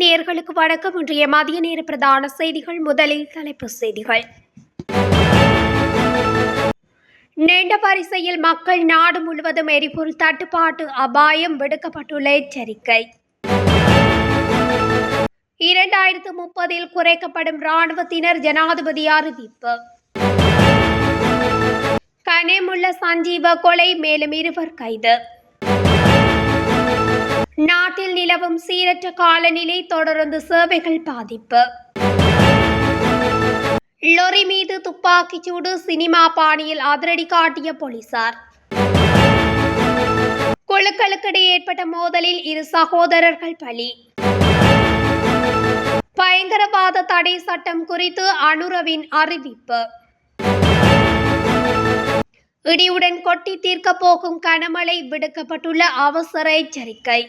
நேயர்களுக்கு வணக்கம். இன்றைய மதிய நேர பிரதான செய்திகள். முதலில் தலைப்புச் செய்திகள். நீண்ட வரிசையில் மக்கள் நாடு முழுவதும் எரிபொருள் தட்டுப்பாட்டு அபாயம் விடுக்கப்பட்டுள்ள எச்சரிக்கை. இரண்டாயிரத்து முப்பதில் குறைக்கப்படும் இராணுவத்தினர் ஜனாதிபதி அறிவிப்பு. கனேமுள்ள சஞ்சீவ கொலை மேலும் இருவர் கைது. நாட்டில் நிலவும் சீரற்ற காலநிலை தொடர்ந்து சேவைகள் பாதிப்பு. லொரி மீது துப்பாக்கிச் சூடு சினிமா பாணியில் அதிரடி காட்டிய போலீசார். குழுக்களுக்கிடையே ஏற்பட்ட மோதலில் இரு சகோதரர்கள் பலி. பயங்கரவாத தடை சட்டம் குறித்து அனுரவின் அறிவிப்பு. இடியுடன் கொட்டி தீர்க்கப் போகும் கனமழை விடுக்கப்பட்டுள்ள அவசர எச்சரிக்கை.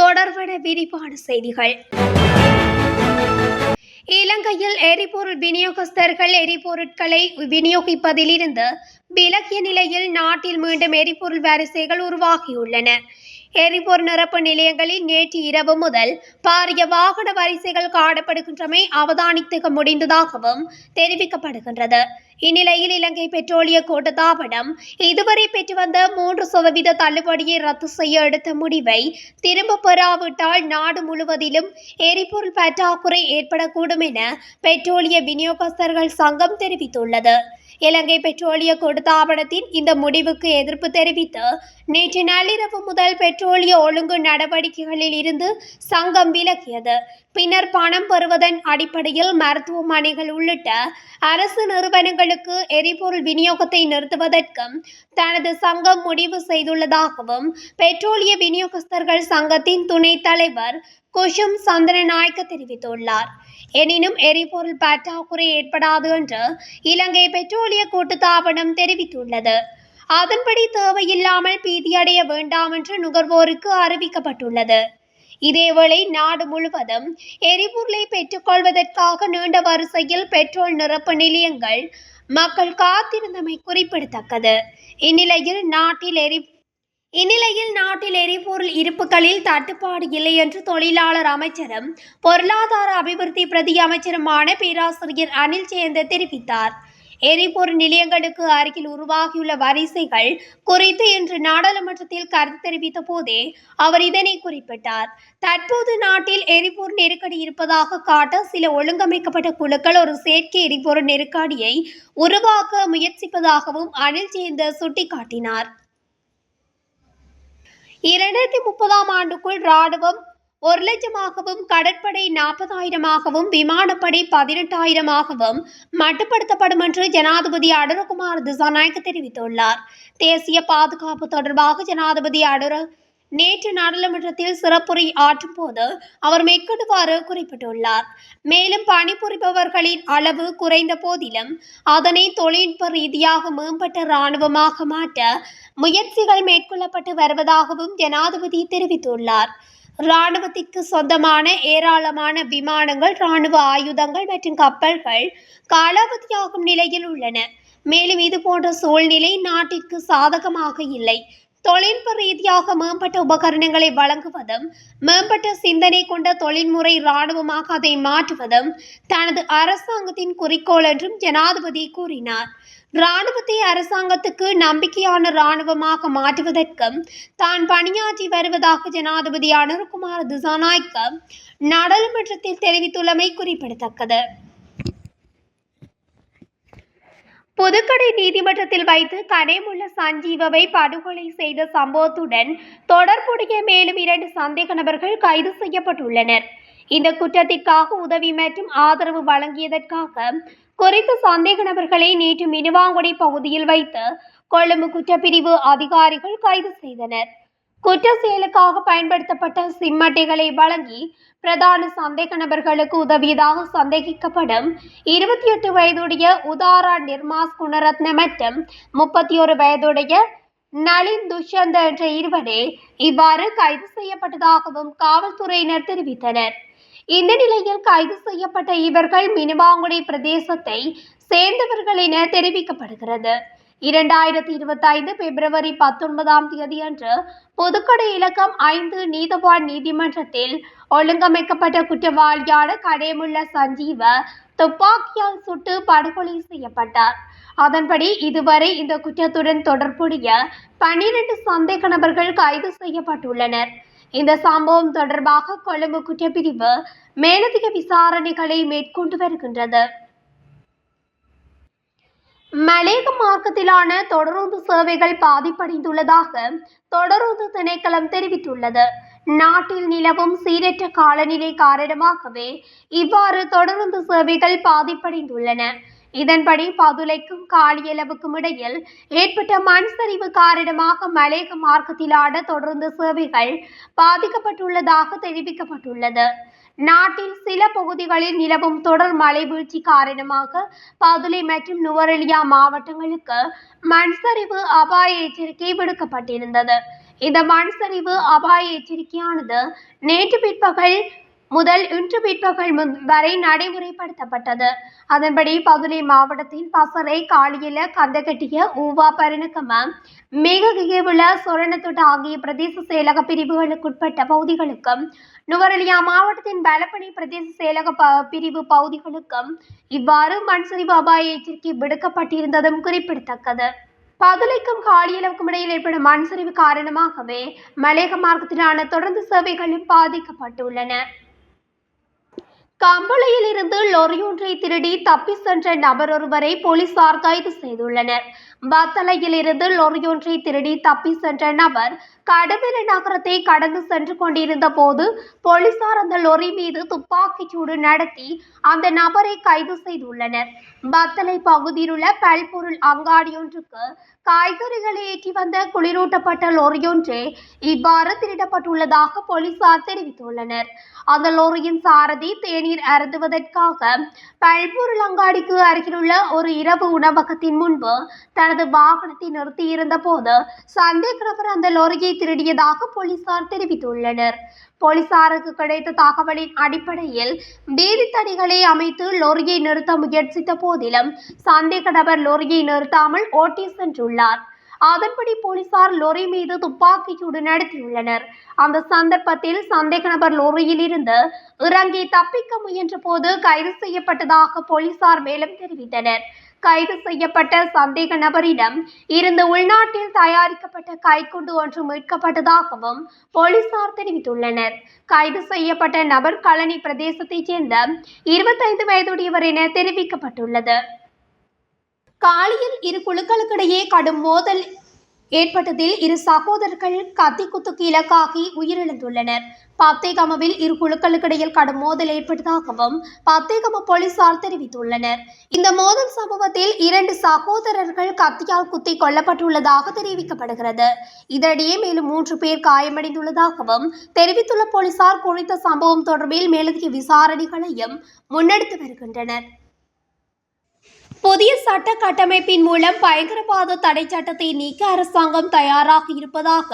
தொடர்பட விரிவான செய்திகள். இலங்கையில் எரிபொருள் விநியோகஸ்தர்கள் எரிபொருட்களை விநியோகிப்பதிலிருந்து விலகிய நிலையில் நாட்டில் மீண்டும் எரிபொருள் வரிசைகள் உருவாகியுள்ளன. எரிபொருள் நிரப்பு நிலையங்களில் நேற்று இரவு முதல் பாரிய வாகன வரிசைகள் காணப்படுகின்றமை அவதானித்துக்க முடிந்ததாகவும் தெரிவிக்கப்படுகின்றது. இந்நிலையில் இலங்கை பெட்ரோலிய கூட்டத்தாபனம் இதுவரை பெற்று வந்த மூன்று சதவீத தள்ளுபடியை ரத்து செய்ய எடுத்த முடிவை திரும்ப பெறாவிட்டால் நாடு முழுவதிலும் எரிபொருள் பற்றாக்குறை ஏற்படக்கூடும் என பெட்ரோலிய விநியோகஸ்தர்கள் சங்கம் தெரிவித்துள்ளது. இலங்கை பெட்ரோலிய கூட்டுத்தாபனத்தின் இந்த முடிவுக்கு எதிர்ப்பு தெரிவித்து நேற்று நள்ளிரவு முதல் பெட்ரோலிய ஒழுங்கு நடவடிக்கைகளில் இருந்து சங்கம் விலகியது. பின்னர் பணம் பெறுவதன் அடிப்படையில் மருத்துவமனைகள் உள்ளிட்ட அரசு நிறுவனங்களுக்கு எரிபொருள் விநியோகத்தை நிறுத்துவதற்கும் தனது சங்கம் முடிவு செய்துள்ளதாகவும் பெட்ரோலிய விநியோகஸ்தர்கள் சங்கத்தின் துணைத் தலைவர் குஷும் சந்திரநாயக்க தெரிவித்துள்ளார். எனினும் எரிபொருள் பற்றாக்குறை ஏற்படாது என்று இலங்கை பெட்ரோலிய கூட்டுத்தாபனம் தெரிவித்துள்ளது. அதன்படி தேவையில்லாமல் பீதியடைய வேண்டாம் என்று நுகர்வோருக்கு அறிவிக்கப்பட்டுள்ளது. இதேவேளை நாடு முழுவதும் எரிபொருளை பெற்றுக்கொள்வதற்காக நீண்ட வரிசையில் பெட்ரோல் நிரப்பு நிலையங்கள் மக்கள் காத்திருந்தமை குறிப்பிடத்தக்கது. இந்நிலையில் நாட்டில் எரி இந்நிலையில் நாட்டில் எரிபொருள் இருப்புகளில் தட்டுப்பாடு இல்லை என்று தொழிலாளர் அமைச்சரும் பொருளாதார அபிவிருத்தி பிரதி அமைச்சருமான பேராசிரியர் அனில் சேந்த தெரிவித்தார். எரிபொருள் நிலையங்களுக்கு அருகில் உருவாகியுள்ள வரிசைகள் குறித்து இன்று நாடாளுமன்றத்தில் கருத்து தெரிவித்த போதே அவர் இதனை குறிப்பிட்டார். தற்போது நாட்டில் எரிபொருள் நெருக்கடி இருப்பதாக காட்ட சில ஒழுங்கமைக்கப்பட்ட குழுக்கள் ஒரு செயற்கை எரிபொருள் நெருக்கடியை உருவாக்க முயற்சிப்பதாகவும் அனில் சேந்த சுட்டிக்காட்டினார். இரண்டாயிரத்தி முப்பதாம் ஆண்டுக்குள் ராணுவம் ஒரு லட்சமாகவும் கடற்படை நாற்பதாயிரமாகவும் விமானப்படை பதினெட்டாயிரமாகவும் மட்டுப்படுத்தப்படும் என்று ஜனாதிபதி அடரகுமார் திசாநாயக்க தெரிவித்துள்ளார். தேசிய பாதுகாப்பு தொடர்பாக ஜனாதிபதி அடர நேற்று நாடாளுமன்றத்தில் சிறப்புரை ஆற்றும் போது அவர் மேற்கொண்டுவாறு குறிப்பிட்டுள்ளார். மேலும் பணிபுரிபவர்களின் அளவு குறைந்த போதிலும் அதனை தொழில்நுட்ப ரீதியாக மேம்பட்ட இராணுவமாக மாற்ற முயற்சிகள் மேற்கொள்ளப்பட்டு வருவதாகவும் ஜனாதிபதி தெரிவித்துள்ளார். இராணுவத்திற்கு சொந்தமான ஏராளமான விமானங்கள் இராணுவ ஆயுதங்கள் மற்றும் கப்பல்கள் காலாவதியாகும் நிலையில் உள்ளன. மேலும் இது போன்ற சூழ்நிலை நாட்டிற்கு சாதகமாக இல்லை. தொழில்நுட்ப ரீதியாக மேம்பட்ட உபகரணங்களை வழங்குவதும் மேம்பட்ட சிந்தனை கொண்ட தொழில்முறை இராணுவமாக அதை மாற்றுவதும் தனது அரசாங்கத்தின் குறிக்கோள் என்றும் ஜனாதிபதி கூறினார். இராணுவத்தை அரசாங்கத்துக்கு நம்பிக்கையான இராணுவமாக மாற்றுவதற்கும் தான் பணியாற்றி வருவதாக ஜனாதிபதி அனுர்குமார் திசாநாய்க்கு நாடாளுமன்றத்தில் தெரிவித்துள்ளமை குறிப்பிடத்தக்கது. புதுக்கடை நீதிமன்றத்தில் வைத்து கனேமுள்ள சஞ்சீவவை படுகொலை செய்த சம்பவத்துடன் தொடர்புடைய மேலும் இரண்டு சந்தேக நபர்கள் கைது செய்யப்பட்டுள்ளனர். இந்த குற்றத்திற்காக உதவி மற்றும் ஆதரவு வழங்கியதற்காக குறித்த சந்தேக நபர்களை நேற்று மினுவாங்குடி பகுதியில் வைத்து கொழும்பு குற்றப்பிரிவு அதிகாரிகள் கைது செய்தனர். குற்ற செயலுக்காக பயன்படுத்தப்பட்ட சிம் அட்டைகளை வழங்கி பிரதான சந்தேக நபர்களுக்கு உதவியதாக சந்தேகிக்கப்படும் இருபத்தி எட்டு வயதுடைய உதாரா நிர்மாஸ் குணரத்ன மற்றும் முப்பத்தி ஒரு வயதுடைய நளின் துஷ்யந்த என்ற இருவரே இவ்வாறு கைது செய்யப்பட்டதாகவும் காவல்துறையினர் தெரிவித்தனர். இந்த நிலையில் கைது செய்யப்பட்ட இவர்கள் மினுவாங்குடி பிரதேசத்தை சேர்ந்தவர்கள் என தெரிவிக்கப்படுகிறது. இரண்டாயிரத்தி இருபத்தைந்து பிப்ரவரி பத்தொன்பதாம் தேதி அன்று புதுக்கடை இலக்கம் ஐந்து நீதவான் நீதிமன்றத்தில் ஒழுங்கமைக்கப்பட்ட குற்றவாளியான கடைமுள்ள சஞ்சீவ துப்பாக்கியால் சுட்டு படுகொலை செய்யப்பட்டார். அதன்படி இதுவரை இந்த குற்றத்துடன் தொடர்புடைய பன்னிரண்டு சந்தேக நபர்கள் கைது செய்யப்பட்டுள்ளனர். இந்த சம்பவம் தொடர்பாக கொழும்பு குற்றப்பிரிவு மேலதிக விசாரணைகளை மேற்கொண்டு வருகின்றது. மலேக மார்க்கத்திலான தொடருந்து சேவைகள் பாதிப்படைந்துள்ளதாக தொடருந்து திணைக்களம் தெரிவித்துள்ளது. நாட்டில் நிலவும் சீரற்ற காலநிலை காரணமாகவே இவ்வாறு தொடருந்து சேவைகள் பாதிப்படைந்துள்ளன. இதன்படி பதுளைக்கும் காலியளவுக்கும் இடையில் ஏற்பட்ட மண் சரிவு காரணமாக மலேக மார்க்கத்திலான தொடருந்து சேவைகள் பாதிக்கப்பட்டுள்ளதாக தெரிவிக்கப்பட்டுள்ளது. நாட்டில் சில பகுதிகளில் நிலவும் தொடர் மழை வீழ்ச்சி காரணமாக பதுளை மற்றும் நுவரெலியா மாவட்டங்களுக்கு மண்சரிவு அபாய எச்சரிக்கை விடுக்கப்பட்டிருந்தது. இந்த மண்சரிவு அபாய எச்சரிக்கையானது நேற்று பிற்பகல் முதல் இன்று பிற்பகல் முன்- வரை நடைமுறைப்படுத்தப்பட்டது. அதன்படி பதுளை மாவட்டத்தின் பசறை காலியல கந்தகட்டிய ஊவா பரணக்கம மேககியவுல சொரணத்தொட்டு ஆகிய பிரதேச செயலக பிரிவுகளுக்குட்பட்ட பகுதிகளுக்கும் நுவரெலியா மாவட்டத்தின் பலப்பணி பிரதேச செயலக ப- பிரிவு பகுதிகளுக்கும் இவ்வாறு மண் சரிவு அபாய எச்சரிக்கை விடுக்கப்பட்டிருந்ததும் குறிப்பிடத்தக்கது. பதுளைக்கும் காலியளவுக்கும் இடையில் ஏற்படும் மண் சரிவு காரணமாகவே மலேக மார்க்கத்திலான தொடர்ந்து சேவைகளும் பாதிக்கப்பட்டுள்ளன. கம்பளையில் இருந்து லொரியொன்றை திருடி தப்பி சென்ற நபர் ஒருவரை போலீசார் கைது செய்துள்ளனர். பத்தலையிலிருந்து லொரியொன்றை திருடி தப்பி சென்ற நபர் கடவில நகரத்தை கடந்து சென்று கொண்டிருந்த போது போலீசார் அந்த லொரி மீது துப்பாக்கிச் சூடு நடத்தி அந்த நபரை கைது செய்துள்ளனர். பத்தலை பகுதியில் உள்ள பல்பொருள் அங்காடியொன்றுக்கு காய்கறிகளை ஏற்றி வந்த குளிரூட்டப்பட்ட லொரியொன்றே இவ்வாறு திருடப்பட்டுள்ளதாக போலீசார் தெரிவித்துள்ளனர். அந்த லொரியின் சாரதி தேநீர் அருந்துவதற்காக பல்பொருள் அங்காடிக்கு அருகிலுள்ள ஒரு இரவு உணவகத்தின் முன்பு தனது வாகனத்தை நிறுத்தியிருந்த போது சந்தேகநபர் அந்த லாரியை திருடியதாக போலீசார் தெரிவித்துள்ளனர். போலீசாருக்கு கிடைத்த தகவலின் அடிப்படையில் வேதித்தடிகளை அமைத்து லொரியை நிறுத்த முயற்சித்த போதிலும் சந்தேக நபர் லொரியை நிறுத்தாமல் ஓட்டி சென்றுள்ளார். அதன்படி போலீசார் லொரி மீது துப்பாக்கிச்சூடு நடத்தியுள்ளனர். அந்த சந்தர்ப்பத்தில் சந்தேக நபர் லொரியில் இருந்து இறங்கி தப்பிக்க முயன்ற போது கைது செய்யப்பட்டதாக போலீசார் மேலும் தெரிவித்தனர். கைது செய்யப்பட்ட சந்தேக நபரிடம் இருந்து உள்நாட்டில் தயாரிக்கப்பட்ட கைக்குண்டு ஒன்று மீட்கப்பட்டதாகவும் போலீசார் தெரிவித்துள்ளனர். கைது செய்யப்பட்ட நபர் கழனி பிரதேசத்தைச் சேர்ந்த இருபத்தைந்து வயதுடையவர் என தெரிவிக்கப்பட்டுள்ளது. காலியில் இரு குழுக்களுக்கிடையே கடும் மோதல் ஏற்பட்டதில் இரு சகோதரர்கள் கத்தி குத்துக்கு இலக்காகி உயிரிழந்துள்ளனர். பத்தேகமவில் இரு குழுக்களுக்கிடையில் கடும் மோதல் ஏற்பட்டதாகவும் பத்தேகம போலீசார் தெரிவித்துள்ளனர். இந்த மோதல் சம்பவத்தில் இரண்டு சகோதரர்கள் கத்தியால் குத்தி கொல்லப்பட்டுள்ளதாக தெரிவிக்கப்படுகிறது. இதனிடையே மேலும் மூன்று பேர் காயமடைந்துள்ளதாகவும் தெரிவித்துள்ள போலீசார் குறித்த சம்பவம் தொடர்பில் மேலதிக விசாரணைகளையும் முன்னெடுத்து வருகின்றனர். புதிய சட்ட கட்டமைப்பின் மூலம் பயங்கரவாத தடை சட்டத்தை நீக்க அரசாங்கம் தயாராக இருப்பதாக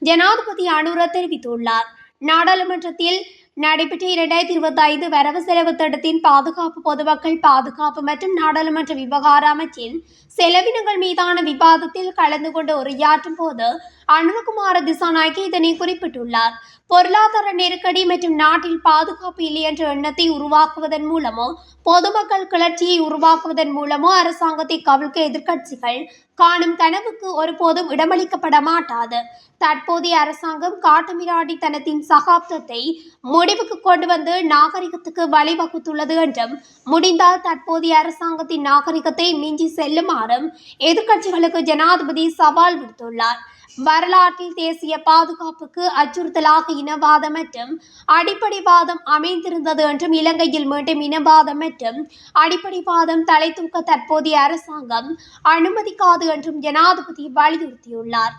ஜனாதிபதி அனுர தெரிவித்துள்ளார். நாடாளுமன்றத்தில் நடைபெற்ற இரண்டாயிரத்தி இருபத்தி ஐந்து வரவு செலவு திட்டத்தின் பாதுகாப்பு பொதுமக்கள் பாதுகாப்பு மற்றும் நாடாளுமன்ற விவகார அமைச்சின் செலவினங்கள் மீதான விவாதத்தில் கலந்து கொண்டு உரையாற்றும் போது அனுரகுமார திசாநாயக்கி இதனை குறிப்பிட்டுள்ளார். பொருளாதார நெருக்கடி மற்றும் நாட்டில் பாதுகாப்பு இல்லை என்ற எண்ணத்தை உருவாக்குவதன் மூலமோ பொதுமக்கள் கிளர்ச்சியை உருவாக்குவதன் மூலமோ அரசாங்கத்தை கவிழ்க்க எதிர்க்கட்சிகள் காணும் கனவுக்கு ஒருபோதும் இடமளிக்கப்பட மாட்டாது. தற்போதைய அரசாங்கம் காட்டுமிராடித்தனத்தின் சகாப்தத்தை முடிவுக்கு கொண்டு வந்து நாகரிகத்துக்கு வழிவகுத்துள்ளது என்றும் முடிந்தால் தற்போதைய அரசாங்கத்தின் நாகரிகத்தை மிஞ்சி செல்லுமாறும் எதிர்க்கட்சிகளுக்கு ஜனாதிபதி சவால் விடுத்துள்ளார். வரலாற்றில் தேசிய பாதுகாப்புக்கு அச்சுறுத்தலாக இனவாதம் மற்றும் அடிப்படைவாதம் அமைந்திருந்தது என்றும் இலங்கையில் மீண்டும் இனவாதம் மற்றும் அடிப்படைவாதம் தலை தூக்க தற்போதைய அரசாங்கம் அனுமதிக்காது என்றும் ஜனாதிபதி வலியுறுத்தியுள்ளார்.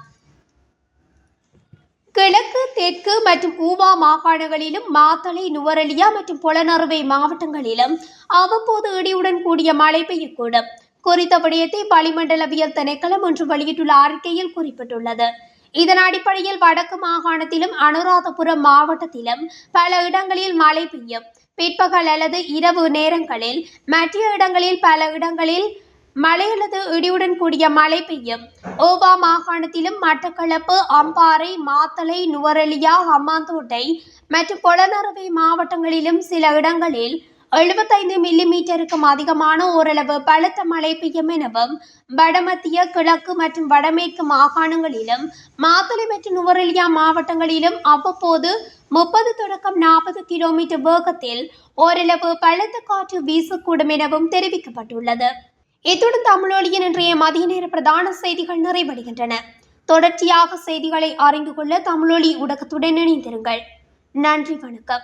கிழக்கு தெற்கு மற்றும் ஊவா மாகாணங்களிலும் மாத்தளை நுவரெலியா மற்றும் புலனறுவை மாவட்டங்களிலும் அவ்வப்போது இடியுடன் கூடிய மழை பெய்யக்கூடும். குறித்த விடயத்தை வளிமண்டலவியல் திணைக்களம் ஒன்று வெளியிட்டுள்ள அறிக்கையில் குறிப்பிட்டுள்ளது. இதன் அடிப்படையில் வடக்கு மாகாணத்திலும் அனுராதபுரம் மாவட்டத்திலும் பல இடங்களில் மழை பெய்யும். பிற்பகல் அல்லது இரவு நேரங்களில் மற்ற இடங்களில் பல இடங்களில் மழை அல்லது இடியுடன் கூடிய மழை பெய்யும். ஓவா மாகாணத்திலும் மட்டக்களப்பு அம்பாறை மாத்தளை நுவரெலியா ஹம்மாந்தோட்டை மற்றும் பொலனறுவை மாவட்டங்களிலும் சில இடங்களில் எழுபத்தைந்து மில்லிமீட்டருக்கும் அதிகமான ஓரளவு பலத்த மழை பெய்யும் எனவும் வடமத்திய கிழக்கு மற்றும் வடமேற்கு மாகாணங்களிலும் மாத்தளை மற்றும் நுவரெலியா மாவட்டங்களிலும் அவ்வப்போது முப்பது தொடக்கம் நாற்பது கிலோமீட்டர் வேகத்தில் ஓரளவு பலத்த காற்று வீசக்கூடும் எனவும் தெரிவிக்கப்பட்டுள்ளது. இத்துடன் தமிழொலியின் இன்றைய மதிய நேர பிரதான செய்திகள் நிறைவடைகின்றன. தொடர்ச்சியாக செய்திகளை அறிந்து கொள்ள தமிழொலி ஊடகத்துடன் இணைந்திருங்கள். நன்றி வணக்கம்.